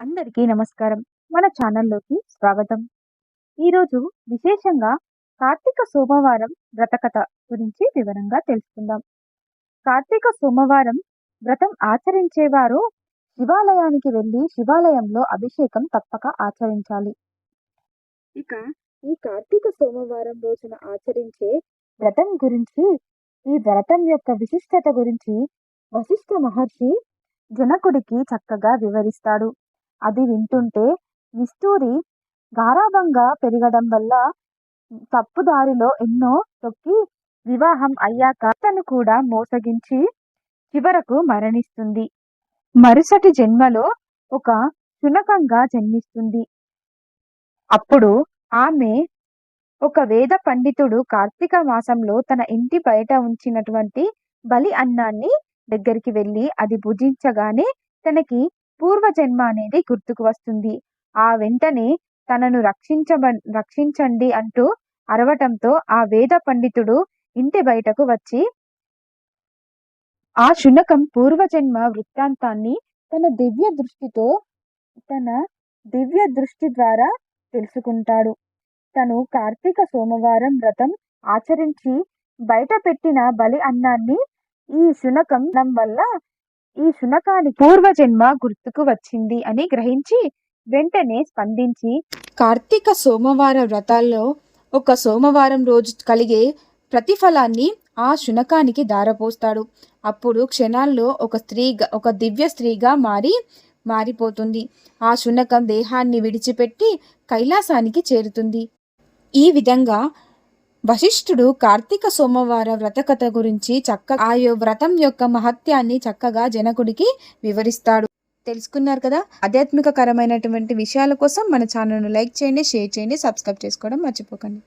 అందరికీ నమస్కారం. మన ఛానల్లోకి స్వాగతం. ఈరోజు విశేషంగా కార్తీక సోమవారం వ్రతకథ గురించి వివరంగా తెలుసుకుందాం. కార్తీక సోమవారం వ్రతం ఆచరించేవారు శివాలయానికి వెళ్ళి శివాలయంలో అభిషేకం తప్పక ఆచరించాలి. ఇక ఈ కార్తీక సోమవారం రోజున ఆచరించే వ్రతం గురించి ఈ వ్రతం యొక్క విశిష్టత గురించి వశిష్ఠ మహర్షి జనకుడికి చక్కగా వివరిస్తాడు. అది వింటుంటే నిస్తూరి గారాబంగా పెరగడం వల్ల తప్పుదారిలో ఎన్నో తొక్కి వివాహం అయ్యాక తను కూడా మోసగించి చివరకు మరణిస్తుంది. మరుసటి జన్మలో ఒక శునకంగా జన్మిస్తుంది. అప్పుడు ఆమె ఒక వేద పండితుడు కార్తీక మాసంలో తన ఇంటి బయట ఉంచినటువంటి బలి అన్నాన్ని దగ్గరికి వెళ్ళి అది భుజించగానే తనకి పూర్వజన్మ అనేది గుర్తుకు వస్తుంది. ఆ వెంటనే తనను రక్షించబ రక్షించండి అంటూ అరవటంతో ఆ వేద పండితుడు ఇంటి బయటకు వచ్చి ఆ శునకం పూర్వజన్మ వృత్తాంతాన్ని తన దివ్య దృష్టితో తన దివ్య దృష్టి ద్వారా తెలుసుకుంటాడు. తను కార్తీక సోమవారం వ్రతం ఆచరించి బయట పెట్టిన బలి అన్నాన్ని ఈ శునకం వల్ల ఈ శునకానికి పూర్వజన్మ గుర్తుకు వచ్చింది అని గ్రహించి వెంటనే స్పందించి కార్తీక సోమవార వ్రతాల్లో ఒక సోమవారం రోజు కలిగే ప్రతిఫలాన్ని ఆ శునకానికి దారపోస్తాడు అప్పుడు క్షణాల్లో ఒక స్త్రీగా ఒక దివ్య స్త్రీగా మారి మారిపోతుంది. ఆ శునకం దేహాన్ని విడిచిపెట్టి కైలాసానికి చేరుతుంది. ఈ విధంగా వశిష్ఠుడు కార్తీక సోమవార వ్రతకథ గురించి చక్క ఆ వ్రతం యొక్క మహత్యాన్ని చక్కగా జనకుడికి వివరిస్తాడు. తెలుసుకున్నారు కదా? ఆధ్యాత్మికకరమైనటువంటి విషయాల కోసం మన ఛానల్ను లైక్ చేయండి షేర్ చేయండి సబ్స్క్రైబ్ చేసుకోవడం మర్చిపోకండి.